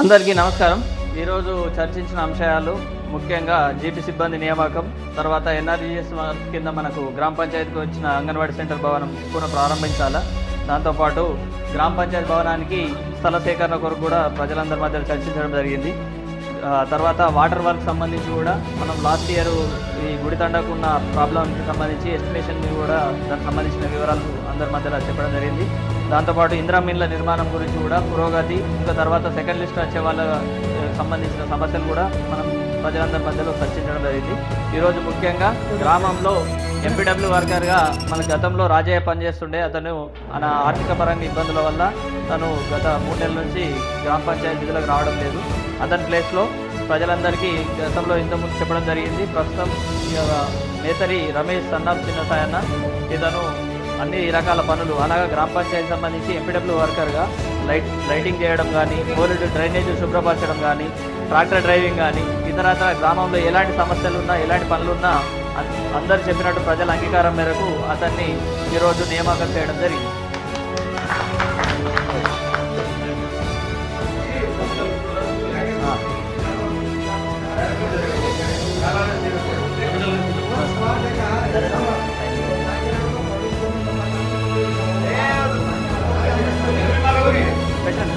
అందరికీ నమస్కారం. ఈరోజు చర్చించిన అంశాలు ముఖ్యంగా జీపీ సిబ్బంది నియామకం తర్వాత ఎన్ఆర్జీఎస్ కింద మనకు గ్రామ పంచాయతీకి వచ్చిన అంగన్వాడీ సెంటర్ భవనం పునఃప్రారంభించాలా దాంతోపాటు గ్రామ పంచాయతీ భవనానికి స్థల సేకరణ కొరకు కూడా ప్రజలందరి మధ్య చర్చించడం జరిగింది. తర్వాత వాటర్ వర్క్ సంబంధించి కూడా మనం లాస్ట్ ఇయర్ ఈ గుడి ఉన్న ప్రాబ్లంకి సంబంధించి ఎస్టిమేషన్ కూడా దానికి సంబంధించిన వివరాలు అందరి మధ్యలో చెప్పడం జరిగింది. దాంతోపాటు ఇందిరా మిన్ల నిర్మాణం గురించి కూడా పురోగతి ఇంకా తర్వాత సెకండ్ లిస్ట్ వచ్చే వాళ్ళ సంబంధించిన సమస్యలు కూడా మనం ప్రజలందరి మధ్యలో చర్చించడం జరిగింది. ఈరోజు ముఖ్యంగా గ్రామంలో ఎంపీడబ్ల్యూ వర్కర్గా మన గతంలో రాజయ్య పనిచేస్తుండే. అతను మన ఆర్థిక పరంగా ఇబ్బందుల వల్ల తను గత మూడు నెలల నుంచి గ్రామ పంచాయతీ విధులకు రావడం లేదు. అతని ప్లేస్లో ప్రజలందరికీ గతంలో ఇంతకుముందు చెప్పడం జరిగింది. ప్రస్తుతం నేతరి రమేష్ సన్నాఫ్ చిన్నసాయన్న ఇతను అన్ని రకాల పనులు అలాగా గ్రామ పంచాయతీ సంబంధించి ఎంపీడబ్ల్యూ వర్కర్గా లైట్ లైటింగ్ చేయడం కానీ బోర్డు డ్రైనేజ్ శుభ్రపరచడం కానీ ట్రాక్టర్ డ్రైవింగ్ కానీ ఇతరత్ర గ్రామంలో ఎలాంటి సమస్యలు ఉన్నా ఎలాంటి పనులున్నా అందరు చెప్పినట్టు ప్రజల అంగీకారం మేరకు అతన్ని ఈరోజు నియామకం చేయడం జరిగింది.